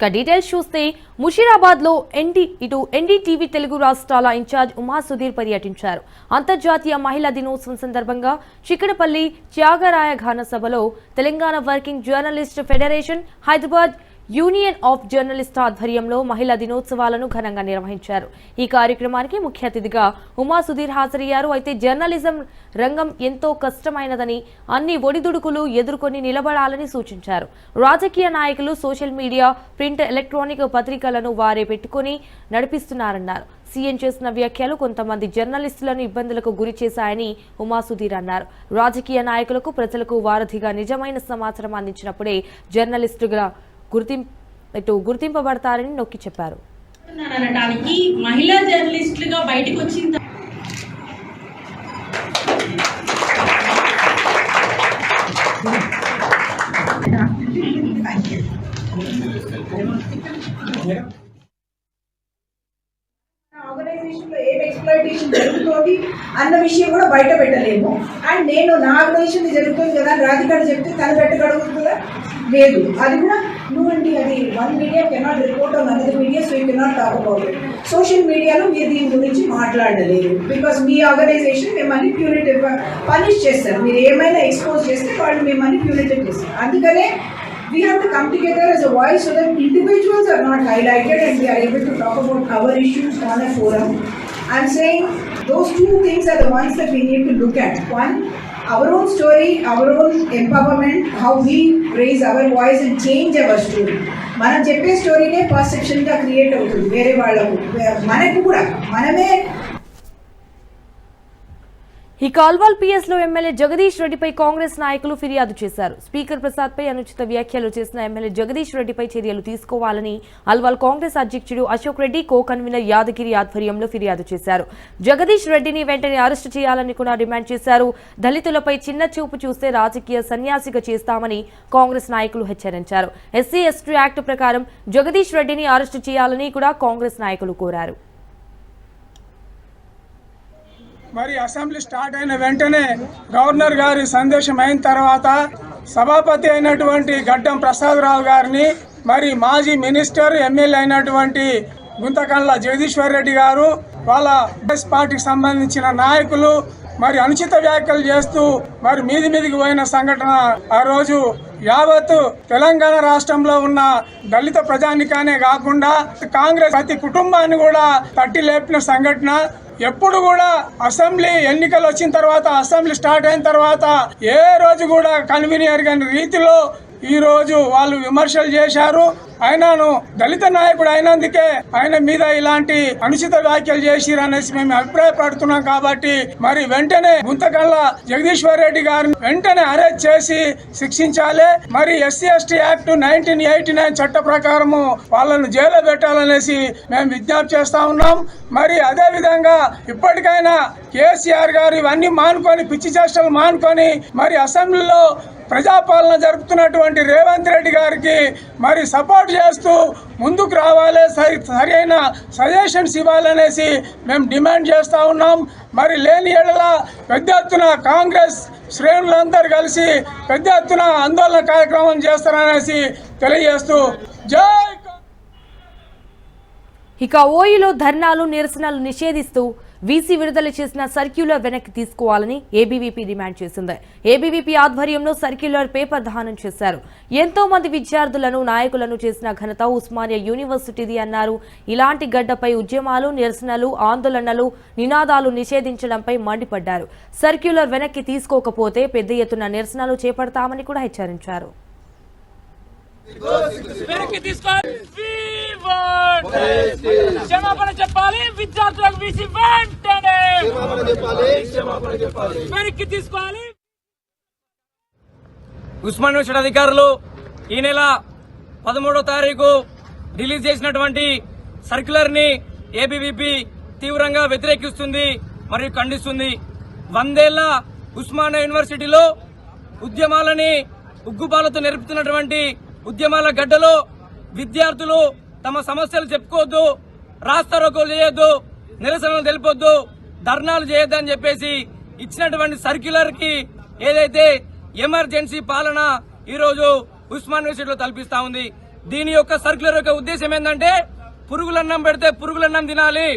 ఇక డీటెయిల్స్ చూస్తే ముషీరాబాద్లో ఎన్డీ ఇటు ఎన్డీటీవీ తెలుగు రాష్ట్రాల ఇన్ఛార్జ్ ఉమా సుధీర్ పర్యటించారు. అంతర్జాతీయ మహిళా దినోత్సవం సందర్భంగా చిక్కడపల్లి త్యాగరాయ ఘాన సభలో Telangana working journalist federation Hyderabad union of journalist ఆధ్వర్యంలో మహిళా దినోత్సవాలను ఘనంగా నిర్వహించారు. ఈ కార్యక్రమానికి ముఖ్య అతిథిగా ఉమా సుధీర్ హాజరయ్యారు. అయితే జర్నలిజం రంగం ఎంతో కష్టమైనదని అన్ని ఒడిదుడుకులు ఎదుర్కొని నిలబడాలని సూచించారు. రాజకీయ నాయకులు సోషల్ మీడియా ప్రింట్ ఎలక్ట్రానిక్ పత్రికలను వారే పెట్టుకుని నడిపిస్తున్నారన్నారు. సీఎం చేసిన వ్యాఖ్యలు కొంతమంది జర్నలిస్టులను ఇబ్బందులకు గురి చేశాయని ఉమా సుధీర్ అన్నారు. రాజకీయ నాయకులకు ప్రజలకు వారధిగా నిజమైన సమాచారం అందించినప్పుడే జర్నలిస్టుగా గుర్తింపు ఇటు గుర్తింపబడతారని నొక్కి చెప్పారు. అనటానికి మహిళా జర్నలిస్టులుగా బయటకు వచ్చిన త- ఆర్గనైజేషన్లో ఏం ఎక్స్ప్లాయిటేషన్ జరుగుతోంది అన్న విషయం కూడా బయట పెట్టలేము. అండ్ నేను నా ఆర్గనైజేషన్ జరుగుతుంది కదా రాధికాడు చెప్తే తను పెట్టగలుగుతుందా? లేదు. అది కూడా నువ్వండి అది one media cannot report on another media so you cannot talk about it social మీడియాలో మీరు దీని గురించి మాట్లాడలేదు బికాస్ మీ ఆర్గనైజేషన్ మిమ్మల్ని ప్యూరిటివ్ పనిష్ చేస్తారు మీరు ఏమైనా ఎక్స్పోజ్ చేస్తే వాళ్ళు మిమ్మల్ని ప్యూరిటివ్ చేస్తారు అందుకనే we have to come together as a voice so that individuals are not highlighted and we are able to talk about our issues on a forum. I'm saying those two things are the ones that we need to look at. One, our own story, our own empowerment, how we raise our voice and change our story. మనం చెప్పే స్టోరీనే పర్సెప్షన్గా create అవుతుంది వేరే వాళ్ళకు మనకు కూడా మనమే ఈ కాల్వాల్ పిఎస్లో MLA Jagadish రెడ్డిపై కాంగ్రెస్ నాయకులు ఫిర్యాదు చేశారు. స్పీకర్ ప్రసాద్పై అనుచిత వ్యాఖ్యలు చేసిన ఎమ్మెల్యే జగదీష్ రెడ్డిపై చర్యలు తీసుకోవాలని అల్వాల్ కాంగ్రెస్ అధ్యక్షుడు అశోక్ రెడ్డి కో కన్వీనర్ యాదగిరి ఆధ్వర్యంలో ఫిర్యాదు చేశారు. జగదీష్ రెడ్డిని వెంటనే అరెస్టు చేయాలని కూడా డిమాండ్ చేశారు. దళితులపై చిన్న చూపు చూస్తే రాజకీయ సన్యాసిగా చేస్తామని కాంగ్రెస్ నాయకులు హెచ్చరించారు. ఎస్సీ ఎస్టీ యాక్ట్ ప్రకారం జగదీష్ రెడ్డిని అరెస్టు చేయాలని కూడా కాంగ్రెస్ నాయకులు కోరారు. మరి అసెంబ్లీ స్టార్ట్ అయిన వెంటనే గవర్నర్ గారి సందేశం అయిన తర్వాత సభాపతి అయినటువంటి గడ్డం ప్రసాదరావు గారిని మరి మాజీ మినిస్టర్ ఎమ్మెల్యే అయినటువంటి గుంతకండ్ల జగదీశ్వర్ రెడ్డి గారు వాళ్ళ కాంగ్రెస్ పార్టీకి సంబంధించిన నాయకులు మరి అనుచిత వ్యాఖ్యలు చేస్తూ మరి మీది మీదికి పోయిన సంఘటన ఆ రోజు యావత్తు తెలంగాణ రాష్ట్రంలో ఉన్న దళిత ప్రజానికానే కాకుండా కాంగ్రెస్ ప్రతి కుటుంబాన్ని కూడా తట్టి లేపిన సంఘటన. ఎప్పుడు కూడా అసెంబ్లీ ఎన్నికలు వచ్చిన తర్వాత అసెంబ్లీ స్టార్ట్ అయిన తర్వాత ఏ రోజు కూడా కన్వీనియర్ కాని రీతిలో ఈరోజు వాళ్ళు విమర్శలు చేశారు. ఆయనను దళిత నాయకుడు అయినందుకే ఆయన మీద ఇలాంటి అనుచిత వ్యాఖ్యలు చేసిరు అనేసి మేము అభిప్రాయపడుతున్నాం కాబట్టి మరి వెంటనే గుంతకళ్ళ జగదీశ్వర్ రెడ్డి గారిని వెంటనే అరెస్ట్ చేసి శిక్షించాలి. మరి SC ST act nineteen eighty nine చట్ట ప్రకారము వాళ్ళను జైల్లో పెట్టాలనేసి మేము విజ్ఞప్తి చేస్తా ఉన్నాం. మరి అదే విధంగా ఇప్పటికైనా కేసీఆర్ గారు ఇవన్నీ మానుకొని పిచ్చి చేష్టలు మానుకొని మరి అసెంబ్లీలో ప్రజాపాలన జరుపుతున్నటువంటి రేవంత్ రెడ్డి గారికి మరి సపోర్ట్ చేస్తూ ముందుకు రావాలి సరి సరైన సజెషన్స్ ఇవ్వాలనేసి మేము డిమాండ్ చేస్తూ ఉన్నాం. మరి లేని ఏడల పెద్ద ఎత్తున కాంగ్రెస్ శ్రేణులందరూ కలిసి పెద్ద ఎత్తున ఆందోళన కార్యక్రమం చేస్తారనేసి తెలియజేస్తూ జై ఇక ఓయిలో ధర్నాలు నిరసనలు నిషేధిస్తూ వీసీ విడుదల చేసిన సర్క్యులర్ వెనక్కి తీసుకోవాలని ఏబీవీపీ డిమాండ్ చేసింది. ఏబీవీపీ ఆధ్వర్యంలో సర్క్యులర్ పేపర్ దహనం చేశారు. ఎంతో మంది విద్యార్థులను నాయకులను చేసిన ఘనత ఉస్మానియా యూనివర్సిటీది అన్నారు. ఇలాంటి గడ్డపై ఉద్యమాలు నిరసనలు ఆందోళనలు నినాదాలు నిషేధించడంపై మండిపడ్డారు. సర్క్యులర్ వెనక్కి తీసుకోకపోతే పెద్ద ఎత్తున నిరసనలు చేపడతామని కూడా హెచ్చరించారు. వెనక్కి తీసుకోవాలి. క్షమాపణ చెప్పాలి. విద్యార్థులకు వీసి వెంటనే! వెనక్కి తీసుకోవాలి. ఉస్మాన్ యూనివర్సిటీ అధికారులు ఈ నెల పదమూడో తారీఖు రిలీజ్ చేసినటువంటి సర్క్యులర్ని ఏబీవీపీ తీవ్రంగా వ్యతిరేకిస్తుంది మరియు ఖండిస్తుంది. వందేళ్ళ ఉస్మానియా యూనివర్సిటీలో ఉద్యమాలని ఉగ్గుపాలతో నేర్పుతున్నటువంటి ఉద్యమాల గడ్డలో విద్యార్థులు తమ సమస్యలు చెప్పుకోవద్దు రాస్తారోకోలు చేయొద్దు నిరసనలు తెలిపొద్దు ధర్నాలు చేయొద్దు అని చెప్పేసి ఇచ్చినటువంటి సర్క్యులర్కి ఏదైతే ఎమర్జెన్సీ పాలన ఈరోజు ఉస్మాన్ యూనివర్సిటీలో తలపిస్తా ఉంది. దీని యొక్క సర్క్యులర్ యొక్క ఉద్దేశం ఏంటంటే పురుగులన్నం పెడితే పురుగులన్నం తినాలి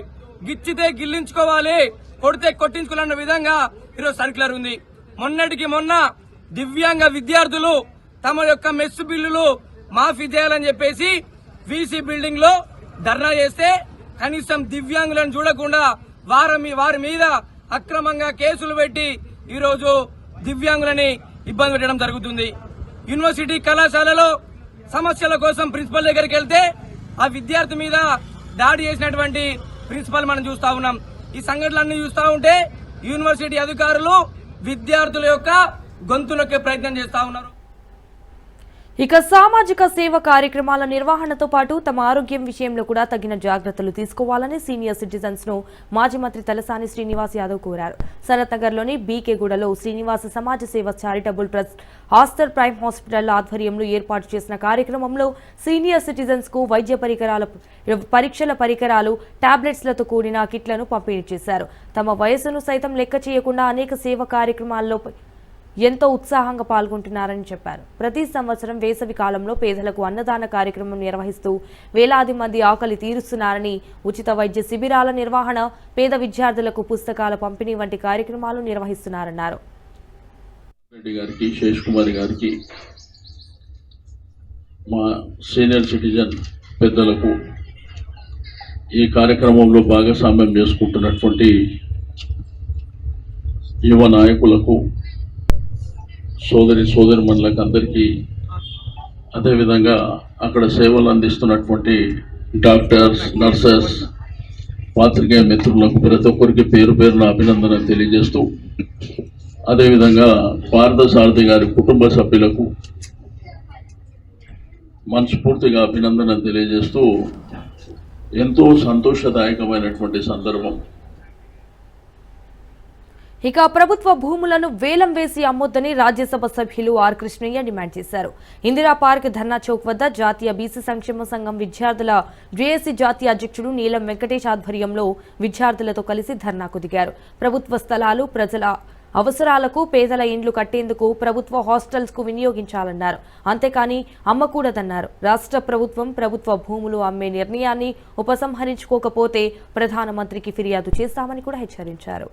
గిచ్చితే గిల్లించుకోవాలి కొడితే కొట్టించుకోవాలన్న విధంగా ఈరోజు సర్క్యులర్ ఉంది. మొన్నటికి మొన్న దివ్యాంగ విద్యార్థులు తమ యొక్క మెస్ బిల్లులు మాఫీ చేయాలని చెప్పేసి వీసీ బిల్డింగ్లో ధర్నా చేస్తే కనీసం దివ్యాంగులను చూడకుండా వారి వారి మీద అక్రమంగా కేసులు పెట్టి ఈరోజు దివ్యాంగులని ఇబ్బంది పెట్టడం జరుగుతుంది. యూనివర్సిటీ కళాశాలలో సమస్యల కోసం ప్రిన్సిపల్ దగ్గరికి వెళ్తే ఆ విద్యార్థి మీద దాడి చేసినటువంటి ప్రిన్సిపల్ మనం చూస్తా ఉన్నాం. ఈ సంఘటనలన్నీ చూస్తా ఉంటే యూనివర్సిటీ అధికారులు విద్యార్థుల యొక్క గొంతులకే ప్రయత్నం చేస్తా ఉన్నారు. ఇక సామాజిక సేవ కార్యక్రమాల నిర్వహణతో పాటు తమ ఆరోగ్యం విషయంలో కూడా తగిన జాగ్రత్తలు తీసుకోవాలని సీనియర్ సిటిజన్స్ను మాజీ మంత్రి తలసాని శ్రీనివాస్ యాదవ్ కోరారు. సనత్ నగర్లోని బీకేగూడలో శ్రీనివాస సమాజ సేవ charitable trust Aster prime hospital ఆధ్వర్యంలో ఏర్పాటు చేసిన కార్యక్రమంలో సీనియర్ సిటిజన్స్కు వైద్య పరికరాల పరీక్షల పరికరాలు టాబ్లెట్స్లతో కూడిన కిట్లను పంపిణీ చేశారు. తమ వయసును సైతం లెక్క చేయకుండా అనేక సేవ కార్యక్రమాల్లో ఎంతో ఉత్సాహంగా పాల్గొంటున్నారని చెప్పారు. ప్రతి సంవత్సరం వేసవి కాలంలో పేదలకు అన్నదాన కార్యక్రమం నిర్వహిస్తూ వేలాది మంది ఆకలి తీరుస్తున్నారని ఉచిత వైద్య శిబిరాల నిర్వహణ పేద విద్యార్థులకు పుస్తకాల పంపిణీ వంటి కార్యక్రమాలు నిర్వహిస్తున్నారన్నారు. గారికి శేష్ కుమార్ గారికి మా సీనియర్ సిటిజన్ పెద్దలకు ఈ కార్యక్రమంలో భాగస్వామ్యం చేసుకుంటున్నటువంటి యువ నాయకులకు సోదరి సోదరి మండలకు అందరికీ అదేవిధంగా అక్కడ సేవలు అందిస్తున్నటువంటి డాక్టర్స్ నర్సెస్ పాత్రికేయ మిత్రులకు ప్రతి ఒక్కరికి పేరు పేరున అభినందన తెలియజేస్తూ అదేవిధంగా పార్థసారథి గారి కుటుంబ సభ్యులకు మనస్ఫూర్తిగా అభినందన తెలియజేస్తూ ఎంతో సంతోషదాయకమైనటువంటి సందర్భం. ఇక ప్రభుత్వ భూములను వేలం వేసి అమ్మొద్దని రాజ్యసభ సభ్యులు ఆర్ కృష్ణయ్య డిమాండ్ చేశారు. ఇందిరా పార్క్ ధర్నా చౌక్ వద్ద జాతీయ బీసీ సంక్షేమ సంఘం విద్యార్థుల జేఏసీ జాతీయ అధ్యక్షుడు నీలం వెంకటేష్ ఆధ్వర్యంలో విద్యార్థులతో కలిసి ధర్నాకు దిగారు ప్రభుత్వ స్థలాలు ప్రజల అవసరాలకు పేదల ఇండ్లు కట్టేందుకు ప్రభుత్వ హాస్టల్స్కు వినియోగించాలన్నారు. అంతేకాని అమ్మకూడదన్నారు. రాష్ట్ర ప్రభుత్వం ప్రభుత్వ భూములు అమ్మే నిర్ణయాన్ని ఉపసంహరించుకోకపోతే ప్రధానమంత్రికి ఫిర్యాదు చేస్తామని కూడా హెచ్చరించారు.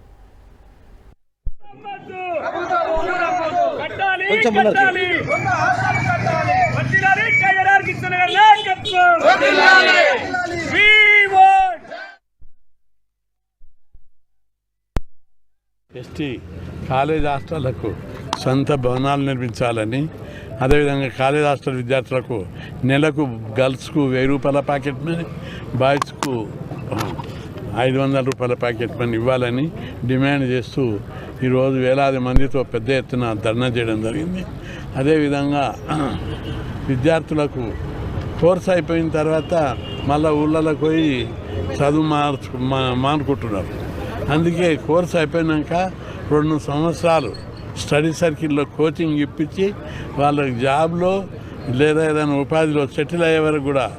కట్టాలి ఎస్టీ కాలేజ్ హాస్టళ్ళకు సొంత భవనాలు నిర్మించాలని అదేవిధంగా కాలేజ్ హాస్టల్ విద్యార్థులకు నెలకు గర్ల్స్కు వెయ్యి రూపాయల ప్యాకెట్ మనీ బాయ్స్కు ఐదు వందల రూపాయల ప్యాకెట్ మనీ ఇవ్వాలని డిమాండ్ చేస్తూ ఈరోజు వేలాది మందితో పెద్ద ఎత్తున ధర్నా చేయడం జరిగింది. అదేవిధంగా విద్యార్థులకు కోర్స్ అయిపోయిన తర్వాత మళ్ళీ ఊళ్ళలోకి పోయి చదువు మార్చు మా- మానుకుంటున్నారు. అందుకే కోర్స్ అయిపోయినాక రెండు సంవత్సరాలు స్టడీ సర్కిల్లో కోచింగ్ ఇప్పించి వాళ్ళకి జాబ్లో లేదా ఏదైనా ఉపాధిలో సెటిల్ అయ్యే వరకు కూడా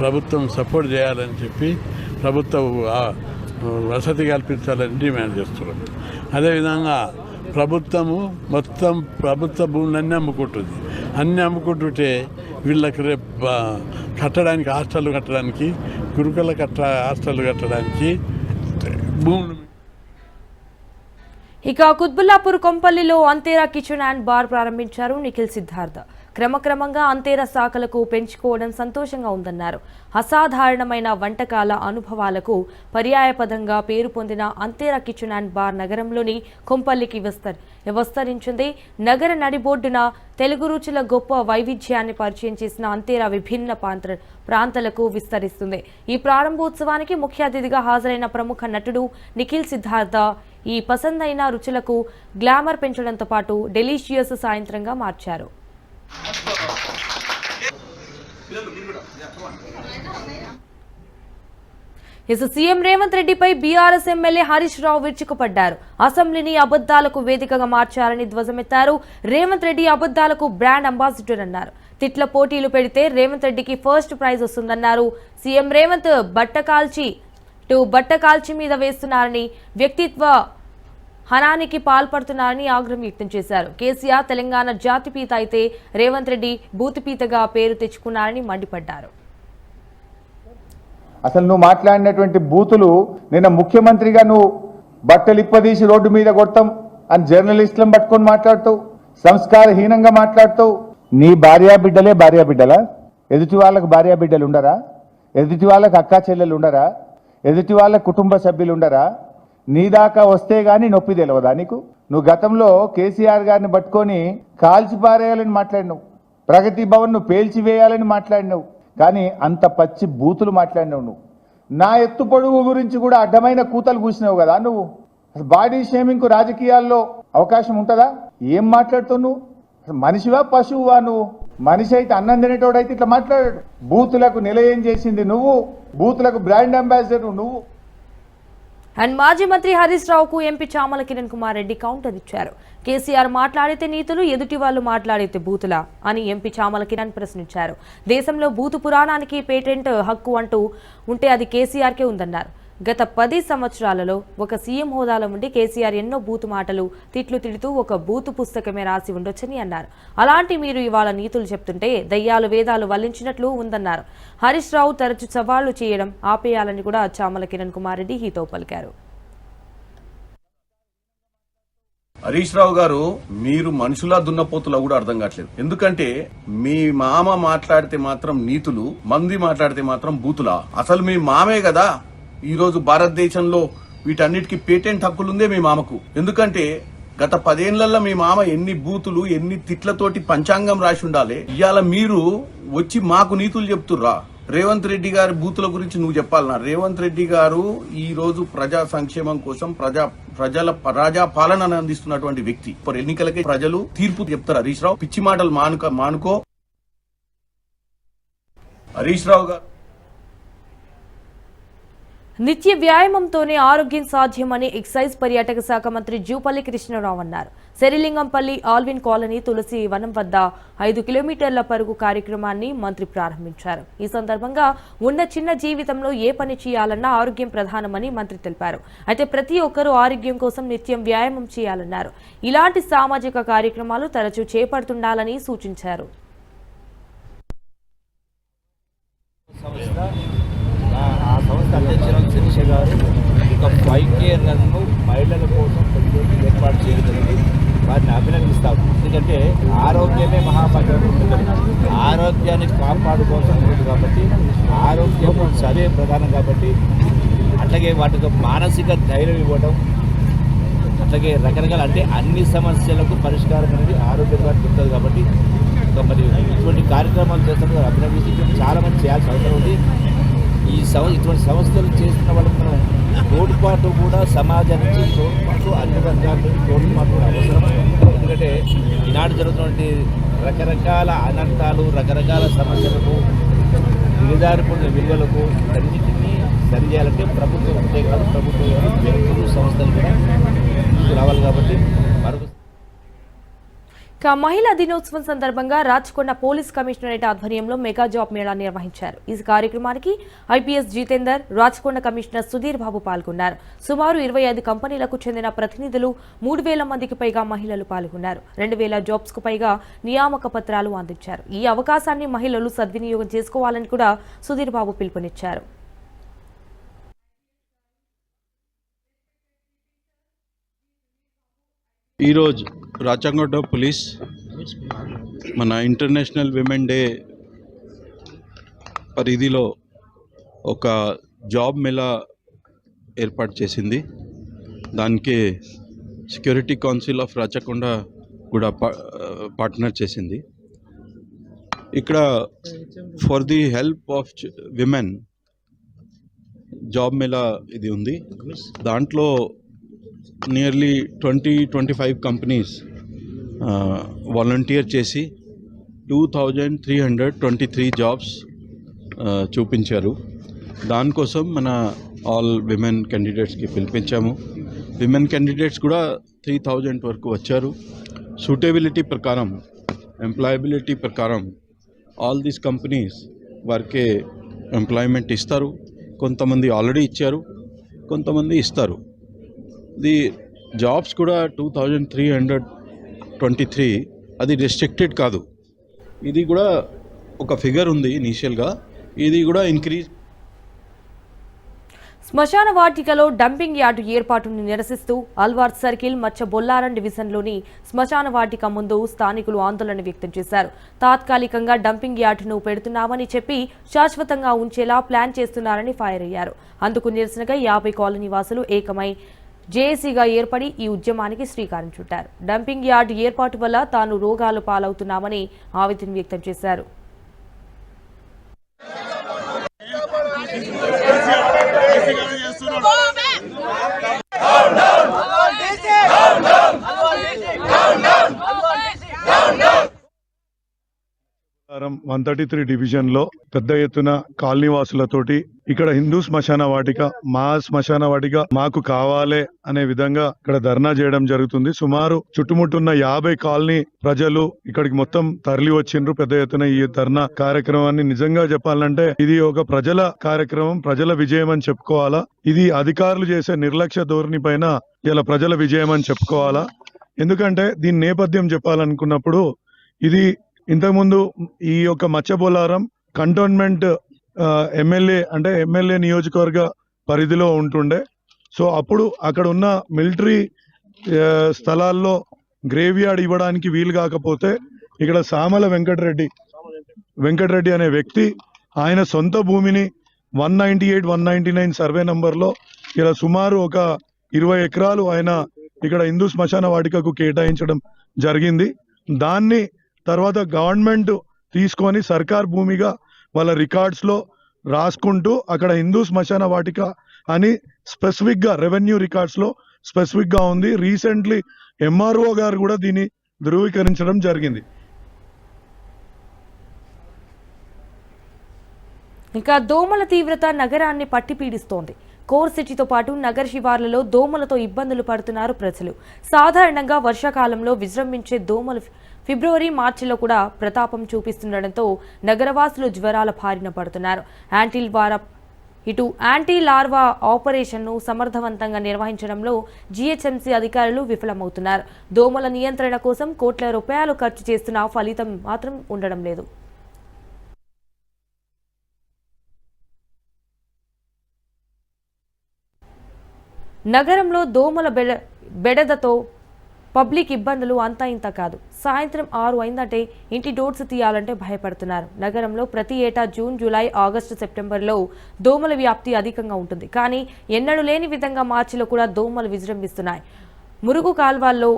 ప్రభుత్వం సపోర్ట్ చేయాలని చెప్పి ప్రభుత్వ వసతి కల్పించాలని డిమాండ్ చేస్తున్నాం. అదేవిధంగా ప్రభుత్వము మొత్తం ప్రభుత్వ భూములన్నీ అమ్ముకుంటుంది. అన్నీ అమ్ముకుంటుంటే వీళ్ళకి రేపు కట్టడానికి హాస్టల్ కట్టడానికి గురుకుల కట్ట హాస్టల్ కట్టడానికి భూములు ఇక కుత్బుల్లాపూర్ కొంపల్లిలో అంతేరా కిచెన్ అండ్ బార్ ప్రారంభించారు నిఖిల్ సిద్ధార్థ. క్రమక్రమంగా అంతేరా శాఖలకు పెంచుకోవడం సంతోషంగా ఉందన్నారు. అసాధారణమైన వంటకాల అనుభవాలకు పర్యాయపదంగా పేరు పొందిన అంతేరా కిచెన్ అండ్ బార్ నగరంలోని కొంపల్లికి విస్తర్ విస్తరించింది. నగర నడిబొడ్డున తెలుగు రుచుల గొప్ప వైవిధ్యాన్ని పరిచయం చేసిన అంతేరా విభిన్న ప్రాంత ప్రాంతాలకు విస్తరిస్తుంది. ఈ ప్రారంభోత్సవానికి ముఖ్య అతిథిగా హాజరైన ప్రముఖ నటుడు నిఖిల్ సిద్ధార్థ ఈ పసందైన రుచులకు గ్లామర్ పెంచడంతో పాటు డెలీషియస్ సాయంత్రంగా మార్చారు. ఇసు సీఎం రేవంత్ రెడ్డిపై బీఆర్ఎస్ ఎమ్మెల్యే హరీష్ రావు విరుచుకుపడ్డారు. అసెంబ్లీని అబద్దాలకు వేదికగా మార్చారని ధ్వజమెత్తారు. రేవంత్ రెడ్డి అబద్దాలకు బ్రాండ్ అంబాసిడర్ అన్నారు. తిట్ల పోటీలు పెడితే రేవంత్ రెడ్డికి ఫస్ట్ ప్రైజ్ వస్తుందన్నారు. సీఎం రేవంత్ బట్ట కాల్చి టు బట్ట కాల్చి మీద వేస్తున్నారని వ్యక్తిత్వ హనానికి పాల్పడుతున్నారని ఆగ్రహం వ్యక్తం చేశారు. కేసీఆర్ తెలంగాణ జాతిపీత అయితే రేవంత్ రెడ్డి బూతిపీతగా పేరు తెచ్చుకున్నారని మండిపడ్డారు. అసలు నువ్వు మాట్లాడినటువంటి బూతులు నిన్న ముఖ్యమంత్రిగా నువ్వు బట్టలు ఇప్పదీసి రోడ్డు మీద కొడతాం అని జర్నలిస్టులను పట్టుకొని మాట్లాడుతావు సంస్కారహీనంగా మాట్లాడుతావు. నీ భార్యా బిడ్డలే భార్యా బిడ్డలా? ఎదుటి వాళ్ళకు భార్యా బిడ్డలు ఉండరా? ఎదుటి వాళ్ళకు అక్కా చెల్లెలు ఉండరా? ఎదుటి వాళ్ళ కుటుంబ సభ్యులు ఉండరా? నీ దాకా వస్తే గానీ నొప్పి తెలియదా నీకు? నువ్వు గతంలో కేసీఆర్ గారిని పట్టుకొని కాల్చిపారేయాలని మాట్లాడినావు. ప్రగతి భవన్ను పేల్చివేయాలని మాట్లాడినావు. కానీ అంత పచ్చి బూతులు మాట్లాడినావు నువ్వు. నా ఎత్తు పొడుగు గురించి కూడా అడ్డమైన కూతలు కూసినావు కదా నువ్వు. బాడీ షేమింగ్ రాజకీయాల్లో అవకాశం ఉంటుందా? ఏం మాట్లాడుతావు నువ్వు? మనిషివా పశువువా నువ్వు? మనిషి అయితే అన్నం తినేటోడైతే ఇట్లా మాట్లాడాడు. బూతులకు నిలయం చేసింది నువ్వు. బూతులకు బ్రాండ్ అంబాసిడర్ నువ్వు. అండ్ మాజీ మంత్రి హరీష్ రావుకు ఎంపీ చామల కిరణ్ కుమార్ రెడ్డి కౌంటర్ ఇచ్చారు. కేసీఆర్ మాట్లాడితే నీతులు ఎదుటి వాళ్ళు మాట్లాడితే బూతులా అని ఎంపీ చామల కిరణ్ ప్రశ్నించారు. దేశంలో బూతు పురాణానికి పేటెంట్ హక్కు అంటూ ఉంటే అది కేసీఆర్కే ఉందన్నారు. గత పది సంవత్సరాలలో ఒక సీఎం హోదాలో ఉండి కేసీఆర్ ఎన్నో బూతు మాటలు తిట్లు తిడుతూ ఒక బూతు పుస్తకమే రాసి ఉండొచ్చని అన్నారు. అలాంటి మీరు ఇవాళ నీతులు చెప్తుంటే దయ్యాలు వేదాలు వల్లించినట్లు ఉందన్నారు. హరీష్ రావు తరచు సవాళ్ళు చేయడం ఆపేయాలని కూడా చామల కిరణ్ కుమార్ రెడ్డి హితో పలికారు. హరీష్ రావు గారు మీరు మనుషులా దున్నపోతులా కూడా అర్థం కావట్లేదు. ఎందుకంటే మీ మామ మాట్లాడితే మాత్రం నీతులు మంది మాట్లాడితే మాత్రం బూతులా. అసలు మీ మామే కదా ఈరోజు భారతదేశంలో వీటన్నిటికీ పేటెంట్ హక్కులుందే మీ మామకు. ఎందుకంటే గత పదేళ్ళలో మీ మామ ఎన్ని బూతులు ఎన్ని తిట్లతోటి పంచాంగం రాసి ఉండాలి ఇవాళ మీరు వచ్చి మాకు నీతులు చెప్తుర్రా. రేవంత్ రెడ్డి గారి బూతుల గురించి నువ్వు చెప్పాలన్నా రేవంత్ రెడ్డి గారు ఈ రోజు ప్రజా సంక్షేమం కోసం ప్రజా ప్రజల ప్రజా పాలన అందిస్తున్నటువంటి వ్యక్తి. ఇప్పుడు ఎన్నికలకి ప్రజలు తీర్పు చెప్తారు హరీష్ రావు. పిచ్చి మాటలు మానుక మానుకో. హరీష్ రావు గారు నిత్య వ్యాయామంతోనే ఆరోగ్యం సాధ్యమని ఎక్సైజ్ పర్యాటక శాఖ మంత్రి జూపల్లి కృష్ణారావు అన్నారు. శరిలింగంపల్లి ఆల్విన్ కాలనీ తులసి వనం వద్ద ఐదు కిలోమీటర్ల పరుగు కార్యక్రమాన్ని మంత్రి ప్రారంభించారు. ఈ సందర్భంగా ఉన్న చిన్న జీవితంలో ఏ పని చేయాలన్నా ఆరోగ్యం ప్రధానమని మంత్రి తెలిపారు. అయితే ప్రతి ఒక్కరూ ఆరోగ్యం కోసం నిత్యం వ్యాయామం చేయాలన్నారు. ఇలాంటి సామాజిక కార్యక్రమాలు తరచూ చేపడుతుండాలని సూచించారు. ఆ సంస్థ అధ్యక్షురాలు శిరీష గారు ఒక ఫైవ్ కే రన్ను మహిళల కోసం ప్రతిరోజు ఏర్పాటు చేయడం జరిగింది. వారిని అభినందిస్తాం ఎందుకంటే ఆరోగ్యమే మహాభాగ్యం ఉంటుంది. ఆరోగ్యాన్ని కాపాడుకోవాల్సిన ఉంటుంది కాబట్టి ఆరోగ్యం చదివే ప్రధానం కాబట్టి అట్లాగే వాటితో మానసిక ధైర్యం ఇవ్వడం అట్లాగే రకరకాల అంటే అన్ని సమస్యలకు పరిష్కారం అనేది ఆరోగ్యంగా ఉంటుంది కాబట్టి మరి ఇటువంటి కార్యక్రమాలు చేస్తున్నారు అభినందించి చాలా మంది చేయాల్సిన అవసరం ఉంది. ఈ సం ఇటువంటి సంస్థలు చేస్తున్న వాళ్ళకి మనం తోడ్పాటు కూడా సమాజానికి తోడ్పాటు అన్ని రంగాల తోడ్పాటు అవసరం. ఎందుకంటే ఈనాడు జరుగుతున్నటువంటి రకరకాల అనంతాలు రకరకాల సమస్యలకు దిగజారిపోయిన విలువలకు అన్నింటినీ సరిచేయాలంటే ప్రభుత్వం ఉంటే కాదు ప్రభుత్వం వ్యక్తులు సంస్థలు కూడా రావాలి కాబట్టి మరొక ఇక మహిళా దినోత్సవం సందర్భంగా రాచకొండ పోలీస్ కమిషనరేట్ ఆధ్వర్యంలో మెగా జాబ్ మేళా నిర్వహించారు. ఈ కార్యక్రమానికి ఐపీఎస్ జితేందర్ రాచకొండ కమిషనర్ సుధీర్ బాబు పాల్గొన్నారు. సుమారు ఇరవై ఐదు కంపెనీలకు చెందిన ప్రతినిధులు మూడు వేల మందికి పైగా మహిళలు పాల్గొన్నారు. రెండు వేల జాబ్స్కు పైగా నియామక పత్రాలు అందించారు. ఈ అవకాశాన్ని మహిళలు సద్వినియోగం చేసుకోవాలని కూడా సుధీర్ బాబు పిలుపునిచ్చారు. ఈరోజు రాచంగొండ పోలీస్ మన ఇంటర్నేషనల్ విమెన్ డే పరిధిలో ఒక జాబ్ మేళా ఏర్పాటు చేసింది. దానికి సెక్యూరిటీ కౌన్సిల్ ఆఫ్ రాచకొండ కూడా పా పార్ట్నర్ చేసింది. ఇక్కడ for the help of women job mela ఇది ఉంది. దాంట్లో nearly twenty twenty five companies volunteer చేసి two thousand three hundred twenty three jobs చూపించారు. దానికోసం మన ఆల్ విమెన్ క్యాండిడేట్స్కి పిలిపించాము. విమెన్ క్యాండిడేట్స్ కూడా త్రీ థౌజండ్ వరకు వచ్చారు. సూటబిలిటీ ప్రకారం ఎంప్లాయబిలిటీ ప్రకారం ఆల్ దీస్ కంపెనీస్ వారికి ఎంప్లాయ్మెంట్ ఇస్తారు. కొంతమంది ఆల్రెడీ ఇచ్చారు కొంతమంది ఇస్తారు. ది జాబ్స్ కూడా two thousand three hundred twenty three అది రెస్ట్రిక్టెడ్ కాదు ఇది కూడా ఒక ఫిగర్ ఉంది ఇనీషియల్గా ఇది కూడా ఇంక్రీజ్ శ్మశాన వాటికలో డంపింగ్ యార్డు ఏర్పాటును నిరసిస్తూ అల్వార్ సర్కిల్ మచ్చ బొల్లారం డివిజన్లోని శ్మశాన వాటిక ముందు స్థానికులు ఆందోళన వ్యక్తం చేశారు. తాత్కాలికంగా డంపింగ్ యార్డును పెడుతున్నామని చెప్పి శాశ్వతంగా ఉంచేలా ప్లాన్ చేస్తున్నారని ఫైర్ అయ్యారు. అందుకు నిరసనగా యాభై కాలనీ వాసులు ఏకమై జేఏసీగా ఏర్పడి ఈ ఉద్యమానికి శ్రీకారం చుట్టారు డంపింగ్ యార్డ్ ఏర్పాటు వల్ల తాను రోగాలు పాలవుతున్నామని ఆవేదన వ్యక్తం చేశారు వన్ థర్టీ త్రీ డివిజన్లో పెద్ద ఎత్తున కాలనీవాసులతోటి ఇక్కడ హిందూ శ్మశాన వాటిక మా శ్మశాన వాటిక మాకు కావాలే అనే విధంగా ఇక్కడ ధర్నా చేయడం జరుగుతుంది. సుమారు చుట్టుముట్టున్న యాభై కాలనీ ప్రజలు ఇక్కడికి మొత్తం తరలి వచ్చిండ్రు. పెద్ద ఎత్తున ఈ ధర్నా కార్యక్రమాన్ని నిజంగా చెప్పాలంటే ఇది ఒక ప్రజల కార్యక్రమం ప్రజల విజయం అని చెప్పుకోవాలా? ఇది అధికారులు చేసే నిర్లక్ష్య ధోరణి పైన ఇలా ప్రజల విజయం అని చెప్పుకోవాలా? ఎందుకంటే దీని నేపథ్యం చెప్పాలనుకున్నప్పుడు ఇది ఇంతకుముందు ఈ యొక్క మత్స్యపోలారం కంటోన్మెంట్ ఎమ్మెల్యే అంటే ఎమ్మెల్యే నియోజకవర్గ పరిధిలో ఉంటుండే. సో అప్పుడు అక్కడ ఉన్న మిలిటరీ స్థలాల్లో గ్రేవ్ యార్డ్ ఇవ్వడానికి వీలు కాకపోతే ఇక్కడ సామల వెంకటరెడ్డి వెంకటరెడ్డి అనే వ్యక్తి ఆయన సొంత భూమిని one ninety eight one ninety nine survey నంబర్లో ఇలా సుమారు ఒక ఇరవై ఎకరాలు ఆయన ఇక్కడ హిందూ శ్మశాన వాటికకు కేటాయించడం జరిగింది. దాన్ని తర్వాత గవర్నమెంట్ తీసుకొని సర్కార్ భూమిగా వాళ్ళ రికార్డ్స్లో రాసుకుంటూ అక్కడ హిందూ శ్మశాన వాటిక అని స్పెసిఫిక్గా రెవెన్యూ రికార్డ్స్లో ఉంది. రీసెంట్లీ ఎంఆర్ఓ గారు కూడా దీన్ని ధృవీకరించడం జరిగింది. ఇంకా దోమల తీవ్రత నగరాన్ని పట్టి పీడిస్తోంది. కోర్ సిటీతో పాటు నగర శివార్లలో దోమలతో ఇబ్బందులు పడుతున్నారు ప్రజలు. సాధారణంగా వర్షాకాలంలో విజృంభించే దోమలు ఫిబ్రవరి మార్చిలో కూడా ప్రతాపం చూపిస్తుండటంతో నగరవాసులు జ్వరాల బారిన పడుతున్నారు. యాంటీల్ ఇటు యాంటీ లార్వా ఆపరేషన్ను సమర్థవంతంగా నిర్వహించడంలో జీహెచ్ఎంసీ అధికారులు విఫలమవుతున్నారు. దోమల నియంత్రణ కోసం కోట్ల రూపాయలు ఖర్చు చేస్తున్నా ఫలితం మాత్రం ఉండడం లేదు. నగరంలో దోమల బెడ బెడదతో పబ్లిక్ ఇబ్బందులు అంతా ఇంత కాదు. సాయంత్రం ఆరు అయిందంటే ఇంటి డోర్స్ తీయాలంటే భయపడుతున్నారు. నగరంలో ప్రతి ఏటా జూన్ జూలై ఆగస్టు సెప్టెంబర్లో దోమల వ్యాప్తి అధికంగా ఉంటుంది. కానీ ఎన్నడూ లేని విధంగా మార్చిలో కూడా దోమలు విజృంభిస్తున్నాయి. మురుగు కాల్వాల్లో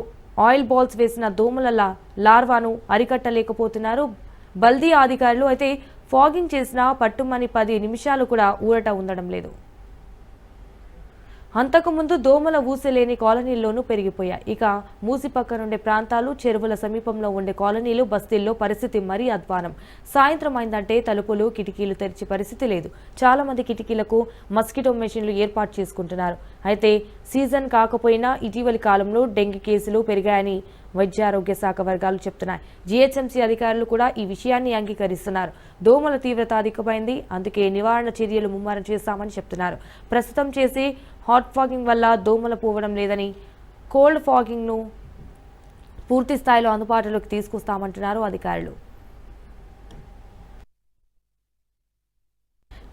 ఆయిల్ బాల్స్ వేసిన దోమల లార్వాను అరికట్టలేకపోతున్నారు. బల్దీ అధికారులు అయితే ఫాగింగ్ చేసిన పట్టుమని పది నిమిషాలు కూడా ఊరట ఉండడం లేదు. అంతకుముందు దోమల ఊసలేని కాలనీల్లోనూ పెరిగిపోయాయి. ఇక మూసి పక్కనుండే ప్రాంతాలు చెరువుల సమీపంలో ఉండే కాలనీలు బస్తీల్లో పరిస్థితి మరీ అధ్వానం సాయంత్రం అయిందంటే తలుపులు కిటికీలు తెరిచే పరిస్థితి లేదు. చాలా మంది కిటికీలకు మస్కిటో మెషిన్లు ఏర్పాటు చేసుకుంటున్నారు. అయితే సీజన్ కాకపోయినా ఇటీవలి కాలంలో డెంగీ కేసులు పెరిగాయని వైద్యారోగ్య శాఖ వర్గాలు చెప్తున్నాయి. జీహెచ్ఎంసీ అధికారులు కూడా ఈ విషయాన్ని అంగీకరిస్తున్నారు. దోమల తీవ్రత అధికమైంది. అందుకే నివారణ చర్యలు ముమ్మరం చేస్తామని చెప్తున్నారు. ప్రస్తుతం చేసే హాట్ ఫాగింగ్ వల్ల దోమలు పోవడం లేదని కోల్డ్ ఫాగింగ్ను పూర్తి స్థాయిలో అందుబాటులోకి తీసుకొస్తామంటున్నారు అధికారులు.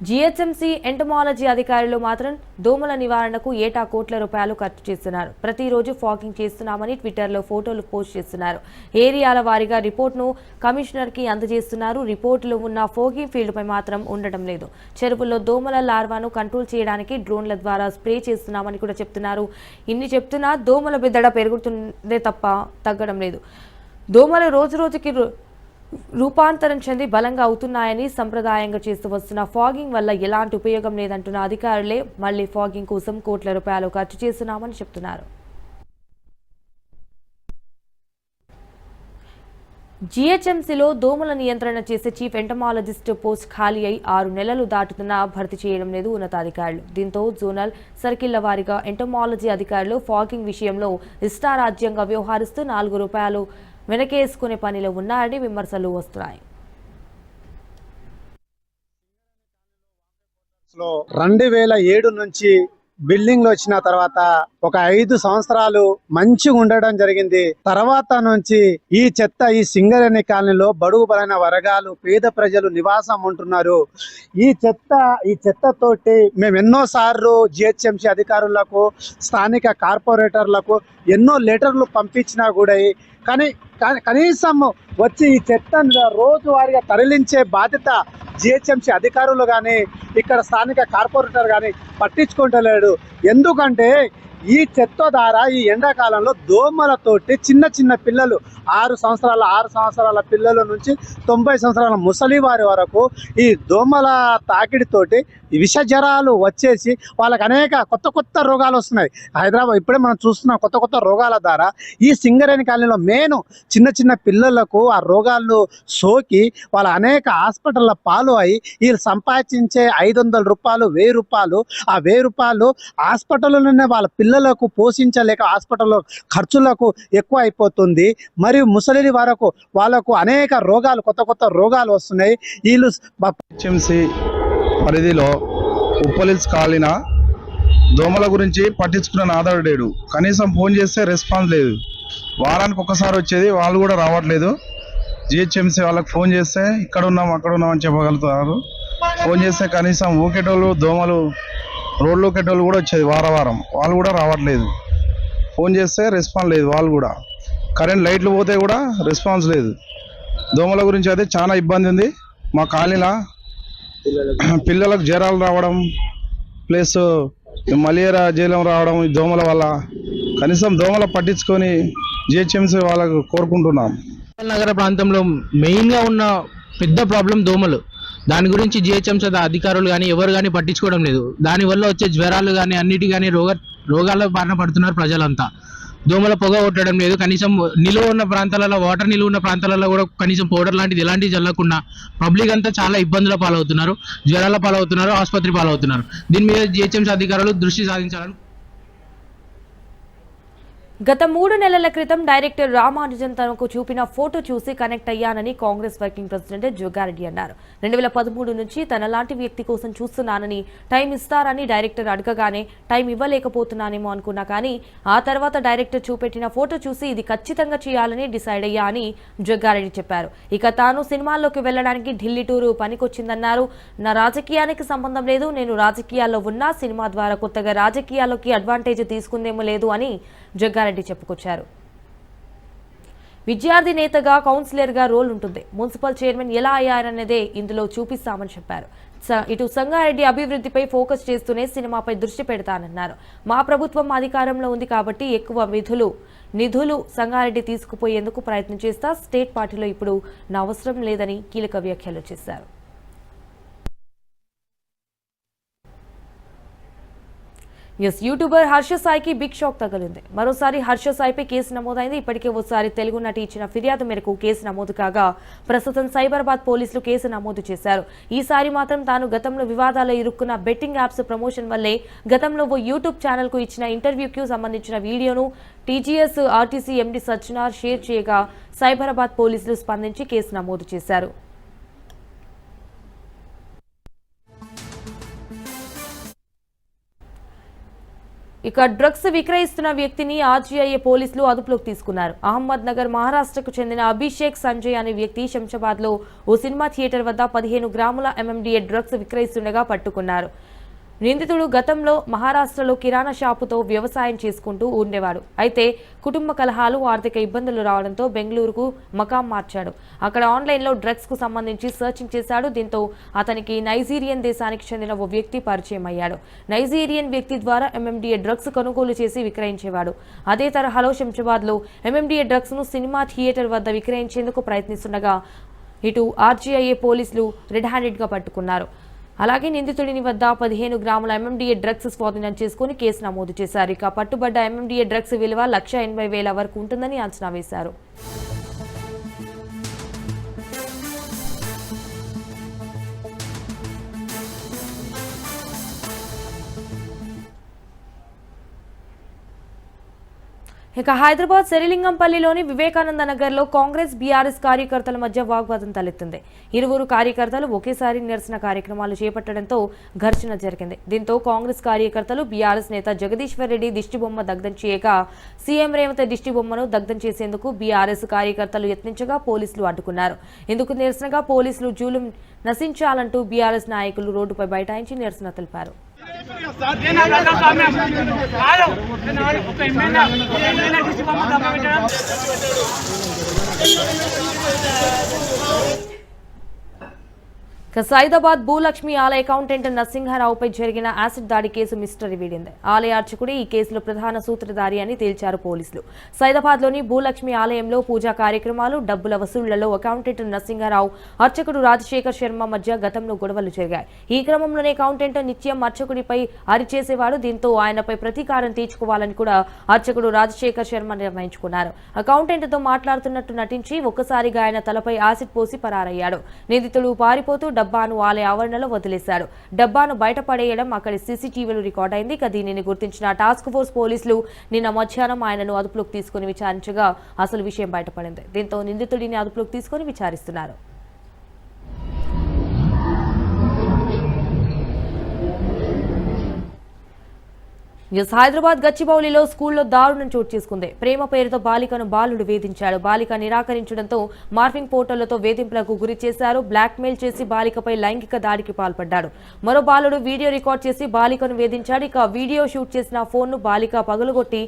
జీహెచ్ఎంసీ ఎంటమాలజీ అధికారులు మాత్రం దోమల నివారణకు ఏటా కోట్ల రూపాయలు ఖర్చు చేస్తున్నారు. ప్రతిరోజు ఫాగింగ్ చేస్తున్నామని ట్విట్టర్లో ఫోటోలు పోస్ట్ చేస్తున్నారు. ఏరియాల వారీగా రిపోర్ట్ను కమిషనర్కి అందజేస్తున్నారు. రిపోర్టులో ఉన్న ఫోగింగ్ ఫీల్డ్పై మాత్రం ఉండటం లేదు. చెరువుల్లో దోమల లార్వాను కంట్రోల్ చేయడానికి డ్రోన్ల ద్వారా స్ప్రే చేస్తున్నామని కూడా చెప్తున్నారు. ఇన్ని చెప్తున్నా దోమల బిద్దడ పెరుగుతుందే తప్ప తగ్గడం లేదు. దోమలు రోజు రోజుకి రూపాంతరం చెంది బలంగా అవుతున్నాయని సంప్రదాయంగా చేస్తూ వస్తున్న ఫాగింగ్ వల్ల ఎలాంటి ఉపయోగం లేదంటున్న అధికారులే మళ్ళీ ఫాగింగ్ కోసం కోట్ల రూపాయలు ఖర్చు చేస్తున్నామని చెప్తున్నారు. జీహెచ్ఎంసీలో దోమల నియంత్రణ చేసే చీఫ్ ఎంటమాలజిస్ట్ పోస్ట్ ఖాళీ అయి ఆరు నెలలు దాటుతున్నా భర్తీ చేయడం లేదు ఉన్నతాధికారులు. దీంతో జోనల్ సర్కిళ్ళ వారీగా ఎంటమాలజీ అధికారులు ఫాగింగ్ విషయంలో ఇష్టారాజ్యంగా వ్యవహరిస్తూ నాలుగు రూపాయలు వెనకేసుకునే పనిలో ఉన్నారని విమర్శలు వస్తున్నాయి. రెండు వేల ఏడు నుంచి బిల్డింగ్లు వచ్చిన తర్వాత ఒక ఐదు సంవత్సరాలు మంచిగా ఉండడం జరిగింది. తర్వాత నుంచి ఈ చెత్త ఈ సింగరేణి కాలనీలో బడుగు బలైన వర్గాలు పేద ప్రజలు నివాసం ఉంటున్నారు. ఈ చెత్త ఈ చెత్తతోటి మేము ఎన్నోసార్లు జిహెచ్ఎంసీ అధికారులకు స్థానిక కార్పొరేటర్లకు ఎన్నో లెటర్లు పంపించినా కూడా కానీ కనీసం వచ్చి ఈ చెత్తను రోజువారీగా తరలించే బాధ్యత జిహెచ్ఎంసీ అధికారులు కానీ ఇక్కడ స్థానిక కార్పొరేటర్ కానీ పట్టించుకుంటలేడు. ఎందుకంటే ఈ చెత్త ద్వారా ఈ ఎండాకాలంలో దోమలతోటి చిన్న చిన్న పిల్లలు ఆరు సంవత్సరాల ఆరు సంవత్సరాల పిల్లల నుంచి తొంభై సంవత్సరాల ముసలి వారి వరకు ఈ దోమల తాకిడితోటి విష జ్వరాలు వచ్చేసి వాళ్ళకి అనేక కొత్త కొత్త రోగాలు వస్తున్నాయి. హైదరాబాద్ ఇప్పుడే మనం చూస్తున్నాం కొత్త కొత్త రోగాల ద్వారా ఈ సింగరేణి కాలనీలో మెయిన్ చిన్న చిన్న పిల్లలకు ఆ రోగాలు సోకి వాళ్ళ అనేక హాస్పిటల్ల పాలు అయి వీళ్ళు సంపాదించే ఐదు వందల రూపాయలు వెయ్యి రూపాయలు ఆ వెయ్యి రూపాయలు హాస్పిటల్లోనే వాళ్ళ పిల్లలకు పోషించలేక హాస్పిటల్లో ఖర్చులకు ఎక్కువ అయిపోతుంది. మరియు ముసలి వరకు వాళ్ళకు అనేక రోగాలు కొత్త కొత్త రోగాలు వస్తున్నాయి. వీళ్ళు హెచ్ఎంసి పరిధిలో ఉప్పలిస్ కాలిన దోమల గురించి పట్టించుకున్న నాదడేడు కనీసం ఫోన్ చేస్తే రెస్పాన్స్ లేదు. వారానికి ఒకసారి వచ్చేది వాళ్ళు కూడా రావట్లేదు. జిహెచ్ఎంసీ వాళ్ళకి ఫోన్ చేస్తే ఇక్కడ ఉన్నాం అక్కడ ఉన్నాం అని చెప్పగలుగుతున్నారు ఫోన్ చేస్తే కనీసం ఊకేటోళ్ళు దోమలు రోడ్లు ఊకేటోళ్ళు కూడా వచ్చేది వారం వారం. వాళ్ళు కూడా రావట్లేదు. ఫోన్ చేస్తే రెస్పాన్స్ లేదు వాళ్ళు కూడా. కరెంట్ లైట్లు పోతే కూడా రెస్పాన్స్ లేదు. దోమల గురించి అయితే చాలా ఇబ్బంది ఉంది. మా కాలనీలో పిల్లలకు. జ్వరాలు రావడం ప్లస్ మలేరియా జ్వరం రావడం ఈ దోమల వల్ల కనీసం దోమల పట్టించుకొని జిహెచ్ఎంసీ వాళ్ళకు కోరుకుంటున్నాం. నగర ప్రాంతంలో మెయిన్గా ఉన్న పెద్ద ప్రాబ్లం దోమలు. దాని గురించి జిహెచ్ఎంసీ అధికారులు కానీ ఎవరు కానీ పట్టించుకోవడం లేదు. దానివల్ల వచ్చే జ్వరాలు కానీ అన్నిటి కానీ రోగ రోగాల బారిన పడుతున్నారు ప్రజలంతా. దోమల పొగ కొట్టడం లేదు. కనీసం నిలువ ఉన్న ప్రాంతాలలో వాటర్ నిలువ ఉన్న ప్రాంతాలలో కూడా కనీసం పౌడర్ లాంటిది ఎలాంటివి చల్లకుండా పబ్లిక్ అంతా చాలా ఇబ్బందుల పాలవుతున్నారు. జ్వరాల పాలవుతున్నారు ఆసుపత్రి పాలవుతున్నారు. దీని మీద జిహెచ్ఎంసీ అధికారులు దృష్టి సాధించాలని గత మూడు నెలల క్రితం డైరెక్టర్ రామానుజన్ తనకు చూపిన ఫోటో చూసి కనెక్ట్ అయ్యానని కాంగ్రెస్ వర్కింగ్ ప్రెసిడెంట్ జోగారెడ్డి అన్నారు. రెండు వేల పదమూడు నుంచి తనలాంటి వ్యక్తి కోసం చూస్తున్నానని టైం ఇస్తారని డైరెక్టర్ అడగగానే టైం ఇవ్వలేకపోతున్నానేమో అనుకున్నా కానీ ఆ తర్వాత డైరెక్టర్ చూపెట్టిన ఫోటో చూసి ఇది ఖచ్చితంగా చేయాలని డిసైడ్ అయ్యా అని జగ్గారెడ్డి చెప్పారు. ఇక తాను సినిమాల్లోకి వెళ్ళడానికి ఢిల్లీ టూరు పనికొచ్చిందన్నారు. నా రాజకీయానికి సంబంధం లేదు నేను రాజకీయాల్లో ఉన్నా సినిమా ద్వారా కొత్తగా రాజకీయాల్లోకి అడ్వాంటేజ్ తీసుకుందేమో లేదు అని జగ్గారెడ్డి చెప్పుకొచ్చారు. విద్యార్థి నేతగా కౌన్సిలర్గా రోల్ ఉంటుంది. మున్సిపల్ చైర్మన్ ఎలా అయ్యారనేదే ఇందులో చూపిస్తామని చెప్పారు. స- ఇటు సంగారెడ్డి అభివృద్ధిపై ఫోకస్ చేస్తూనే సినిమాపై దృష్టి పెడతానన్నారు. మా ప్రభుత్వం అధికారంలో ఉంది కాబట్టి ఎక్కువ విధులు నిధులు సంగారెడ్డి తీసుకుపోయేందుకు ప్రయత్నం చేస్తా స్టేట్ పార్టీలో ఇప్పుడు నా అవసరం లేదని కీలక వ్యాఖ్యలు చేశారు. ఎస్ యూట్యూబర్ హర్ష సాయికి బిగ్ షాక్ తగిలింది. మరోసారి హర్ష సాయిపై కేసు నమోదైంది. ఇప్పటికే ఓసారి తెలుగు నటి ఇచ్చిన ఫిర్యాదు మేరకు కేసు నమోదు కాగా ప్రస్తుతం సైబరాబాద్ పోలీసులు కేసు నమోదు చేశారు. ఈసారి మాత్రం తాను గతంలో వివాదాల్లో ఇరుక్కున్న బెట్టింగ్ యాప్స్ ప్రమోషన్ వల్లే గతంలో ఓ యూట్యూబ్ ఛానల్కు ఇచ్చిన ఇంటర్వ్యూకి సంబంధించిన వీడియోను TGS RTC MD Sajjanar share చేయగా సైబరాబాద్ పోలీసులు స్పందించి కేసు నమోదు చేశారు. ఇక డ్రగ్స్ విక్రయిస్తున్న వ్యక్తిని ఆర్జీఐఏ పోలీసులు అదుపులోకి తీసుకున్నారు. అహ్మద్ నగర్ మహారాష్ట్రకు చెందిన అభిషేక్ సంజయ్ అనే వ్యక్తి శంషాబాద్లో ఓ సినిమా థియేటర్ వద్ద పదిహేను గ్రాముల ఎంఎండిఏ డ్రగ్స్ విక్రయిస్తుండగా పట్టుకున్నారు. నిందితుడు గతంలో మహారాష్ట్రలో కిరాణా షాపుతో వ్యవసాయం చేసుకుంటూ ఉండేవాడు. అయితే కుటుంబ కలహాలు ఆర్థిక ఇబ్బందులు రావడంతో బెంగళూరుకు మకాం మార్చాడు. అక్కడ ఆన్లైన్లో డ్రగ్స్కు సంబంధించి సర్చింగ్ చేశాడు. దీంతో అతనికి నైజీరియన్ దేశానికి చెందిన ఓ వ్యక్తి పరిచయం అయ్యాడు. నైజీరియన్ వ్యక్తి ద్వారా ఎంఎండిఏ డ్రగ్స్ కొనుగోలు చేసి విక్రయించేవాడు. అదే తరహాలో శంషాబాద్లో ఎంఎండిఏ డ్రగ్స్ను సినిమా థియేటర్ వద్ద విక్రయించేందుకు ప్రయత్నిస్తుండగా ఇటు ఆర్జీఐఏ పోలీసులు రెడ్ హ్యాండెడ్గా పట్టుకున్నారు. అలాగే నిందితుడిని వద్ద పదిహేను గ్రాముల ఎంఎండిఏ డ్రగ్స్ స్వాధీనం చేసుకుని కేసు నమోదు చేశారు. ఇక పట్టుబడ్డ ఎంఎండిఏ డ్రగ్స్ విలువ లక్ష ఎనభై వేల వరకు ఉంటుందని అంచనా వేశారు. ఇక హైదరాబాద్ శరిలింగంపల్లిలోని వివేకానంద నగర్లో కాంగ్రెస్ బీఆర్ఎస్ కార్యకర్తల మధ్య వాగ్వాదం తలెత్తింది. ఇరువురు కార్యకర్తలు ఒకేసారి నిరసన కార్యక్రమాలు చేపట్టడంతో ఘర్షణ జరిగింది. దీంతో కాంగ్రెస్ కార్యకర్తలు బీఆర్ఎస్ నేత జగదీశ్వర్ రెడ్డి దిష్టిబొమ్మ దగ్ధం చేయగా సీఎం రేవంత్ దిష్టిబొమ్మను దగ్ధం చేసేందుకు బీఆర్ఎస్ కార్యకర్తలు యత్నించగా పోలీసులు అడ్డుకున్నారు. ఇందుకు నిరసనగా పోలీసులు జూలుం నశించాలంటూ బీఆర్ఎస్ నాయకులు రోడ్డుపై బైఠాయించి నిరసన తెలిపారు. ఒక ఎమ్మెల్యే ఎమ్మెల్యే తీసుకొని దెబ్బ పెట్టడం సైదాబాద్ భూలక్ష్మి ఆలయ అకౌంటెంట్ నరసింహారావుపై జరిగిన యాసిడ్ దాడి కేసు మిస్టరీ వీడింది. ఆలయ అర్చకుడే ఈ కేసులో ప్రధాన సూత్రధారి అని తేల్చారు పోలీసులు. సైదాబాద్లోని భూలక్ష్మి ఆలయంలో పూజా కార్యక్రమాలు డబ్బుల వసూళ్ళలో అకౌంటెంట్ నరసింహారావు అర్చకుడు రాజశేఖర్ శర్మ మధ్య గతంలో గొడవలు జరిగాయి. ఈ క్రమంలోనే అకౌంటెంట్ నిత్యం అర్చకుడిపై అరిచేసేవాడు. దీంతో ఆయనపై ప్రతీకారం తీర్చుకోవాలని కూడా అర్చకుడు రాజశేఖర్ శర్మ నిర్ణయించుకున్నారు. అకౌంటెంట్తో మాట్లాడుతున్నట్టు నటించి ఒక్కసారిగా ఆయన తలపై యాసిడ్ పోసి పరారయ్యాడు. నిందితుడు పారిపోతూ డబ్బాను ఆలయ ఆవరణలో వదిలేశారు. డబ్బాను బయటపడేయడం అక్కడి సీసీటీవీలో రికార్డైంది ఇక దీనిని గుర్తించిన టాస్క్ ఫోర్స్ పోలీసులు నిన్న మధ్యాహ్నం ఆయనను అదుపులోకి తీసుకుని విచారించగా అసలు విషయం బయటపడింది. దీంతో నిందితుడిని అదుపులోకి తీసుకుని విచారిస్తున్నారు. న్యూస్ హైదరాబాద్ గచ్చిబౌలిలో స్కూల్లో దారుణం చోటు చేసుకుంది. ప్రేమ పేరుతో బాలికను బాలుడు వేధించాడు. బాలిక నిరాకరించడంతో మార్ఫింగ్ పోర్టళ్ళతో వేధింపులకు గురి చేశారు. బ్లాక్మెయిల్ చేసి బాలికపై లైంగిక దాడికి పాల్పడ్డాడు. మరో బాలుడు వీడియో రికార్డ్ చేసి బాలికను వేధించాడు. ఇక వీడియో షూట్ చేసిన ఫోన్ను బాలిక పగులుగొట్టి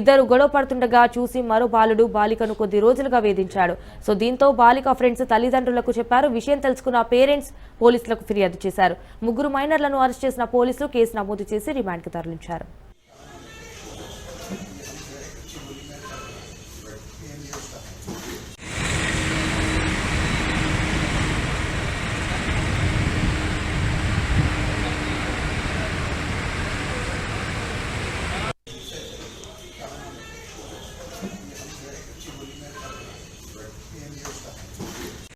ఇద్దరు గొడవ పడుతుండగా చూసి మరో బాలుడు బాలికను కొద్ది రోజులుగా వేధించాడు. సో దీంతో బాలిక ఫ్రెండ్స్ తల్లిదండ్రులకు చెప్పారు. విషయం తెలుసుకున్న పేరెంట్స్ పోలీసులకు ఫిర్యాదు చేశారు. ముగ్గురు మైనర్లను అరెస్ట్ చేసిన పోలీసులు కేసు నమోదు చేసి రిమాండ్కి తరలించారు.